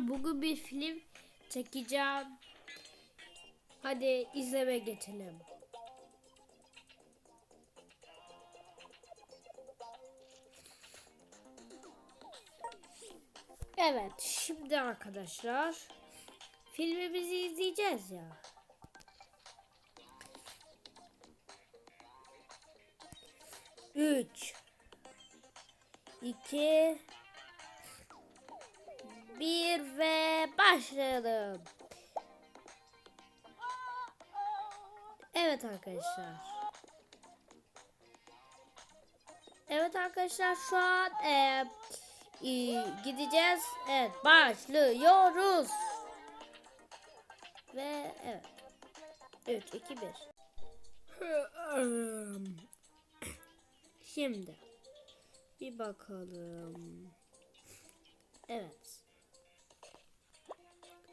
Bugün bir film çekeceğim. Hadi izleme geçelim. Evet, şimdi arkadaşlar filmimizi izleyeceğiz ya. Üç, iki, bir ve başlayalım. Evet arkadaşlar. Evet arkadaşlar şu an e, e, gideceğiz. Evet başlıyoruz. Ve evet. 3 2 1. Şimdi bir bakalım. Evet.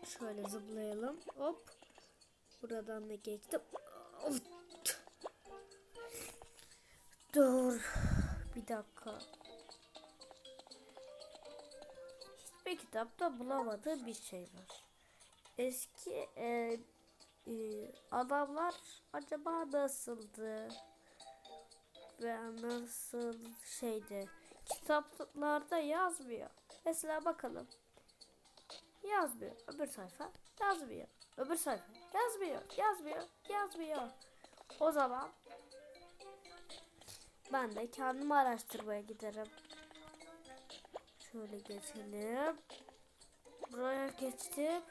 Şöyle zıplayalım. Hop. Buradan da geçtim. Dur. Bir dakika. Hiçbir kitapta bulamadığım bir şey var. Eski e, e, adamlar acaba nasıldı? Ve nasıl şeydi? Kitaplarda yazmıyor. Mesela bakalım. Yazmıyor. Öbür sayfa yazmıyor. Öbür sayfa yazmıyor. Yazmıyor. Yazmıyor. O zaman ben de kendim araştırmaya giderim. Şöyle geçelim. Buraya geçtim.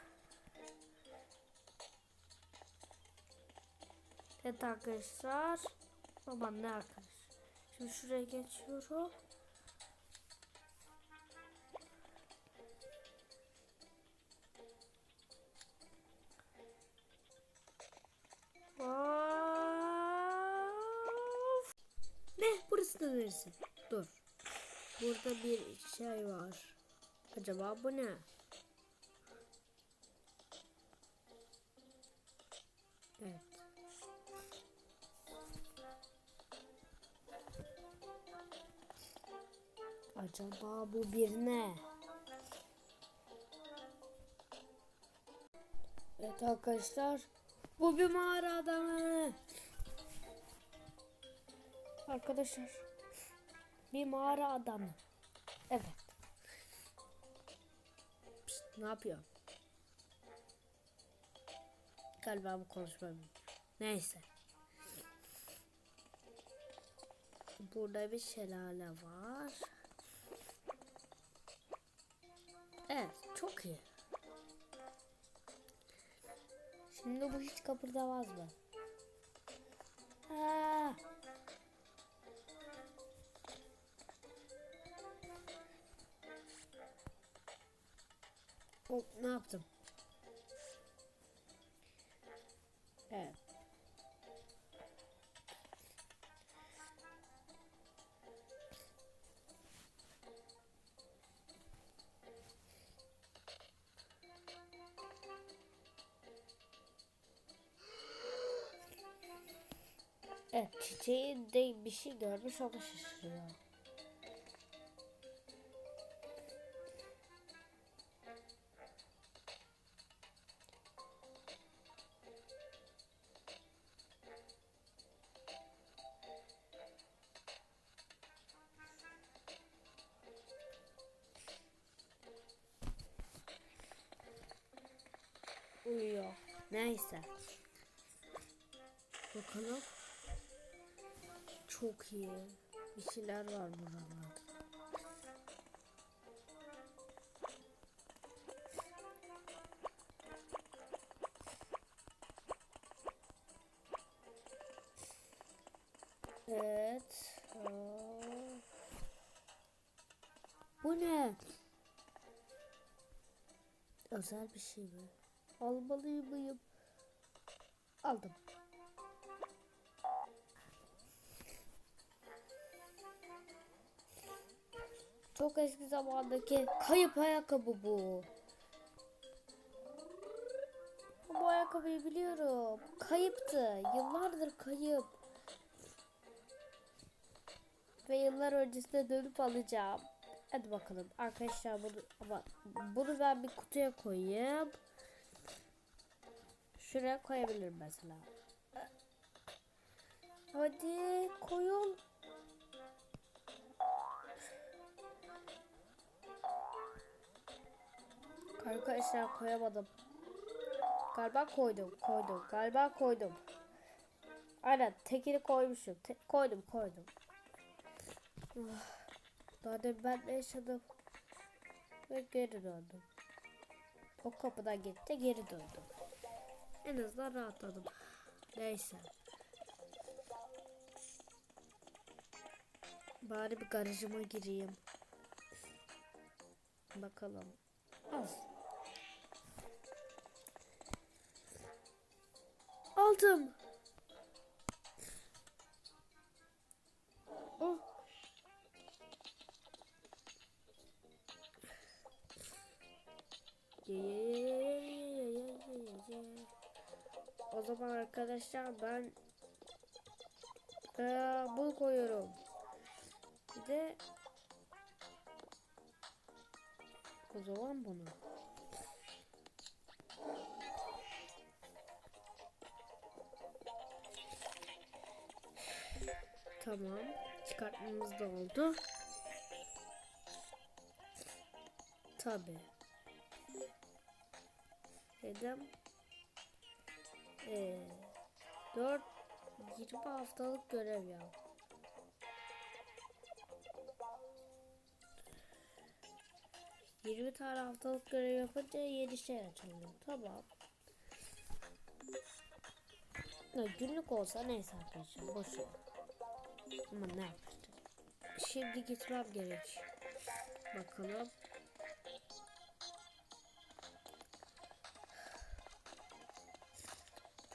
Evet arkadaşlar. Aman ne arkadaş. Şimdi şuraya geçiyorum. Of. Ne? Burası da neresi? Dur. Burada bir şey var. Acaba bu ne? Evet. Acaba bu bir ne? Evet arkadaşlar. Bu bir mağara adamı. Arkadaşlar. Bir mağara adamı. Evet. Pişt, ne yapıyor? Galiba bu konuşmam. Neyse. Burada bir şelale var. Evet, çok iyi. Şimdi bu hiç kıpırdamaz mı? Ha. Hop, ne yaptım? Evet çiçeği de bir şey görmüş o da şaşırıyor. Uyuyor. Neyse. Bakalım. Çok iyi. Bir şeyler var buralarda. Evet. Bu ne? Özel bir şey mi? Almalıyım mıyım? Aldım. Çok eski zamandaki kayıp ayakkabı bu. Bu ayakkabıyı biliyorum. Kayıptı. Yıllardır kayıp. Ve yıllar öncesine dönüp alacağım. Hadi bakalım arkadaşlar bunu ama bunu ben bir kutuya koyayım. Şuraya koyabilirim mesela. Hadi koyun. Arkadaşlar koyamadım. Galiba koydum, koydum. Galiba koydum. Aynen tekini koymuşum. Te- koydum, koydum. Ah, Daha demin ben de yaşadım. Ve geri döndüm. O kapıdan gitti geri döndüm. En azından rahatladım. Neyse. Bari bir garajıma gireyim. Bakalım. Al. yaptım. Oh. O zaman arkadaşlar ben ee, bul koyuyorum. Bir de o zaman bunu. Tamam. Çıkartmamız da oldu. Tabi. Dedim. Ee, 4 20 haftalık görev ya. Yirmi tane haftalık görev yapınca yeni şey açılıyor. Tamam. Ya günlük olsa neyse arkadaşlar boş. Ama ne yapacağım? Şimdi gitmem gerek. Bakalım.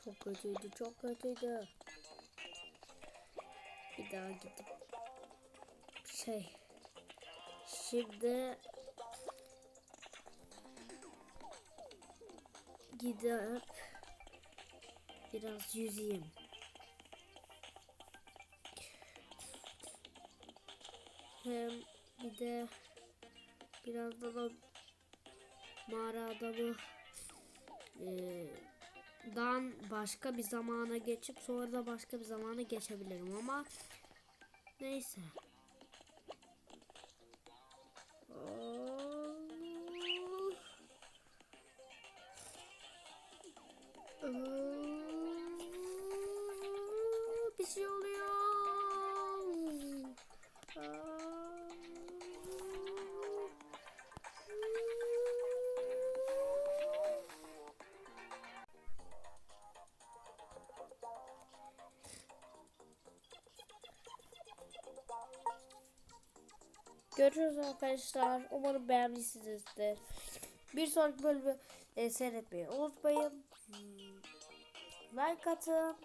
Çok kötüydü, çok kötüydü. Bir daha gidip şey şimdi gidip biraz yüzeyim. Hem bir de biraz da da mağara adamı eee, dan başka bir zamana geçip sonra da başka bir zamana geçebilirim ama neyse. Görüşürüz arkadaşlar. Umarım beğenmişsinizdir. Bir sonraki bölümü e, seyretmeyi unutmayın. Hmm, Like atın.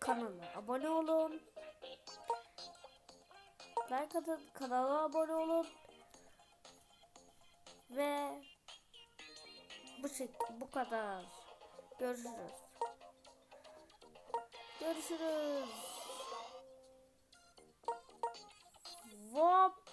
Kanala abone olun. Like atın, kanala abone olun. Ve bu şey bu kadar. Görüşürüz. Görüşürüz. Vop.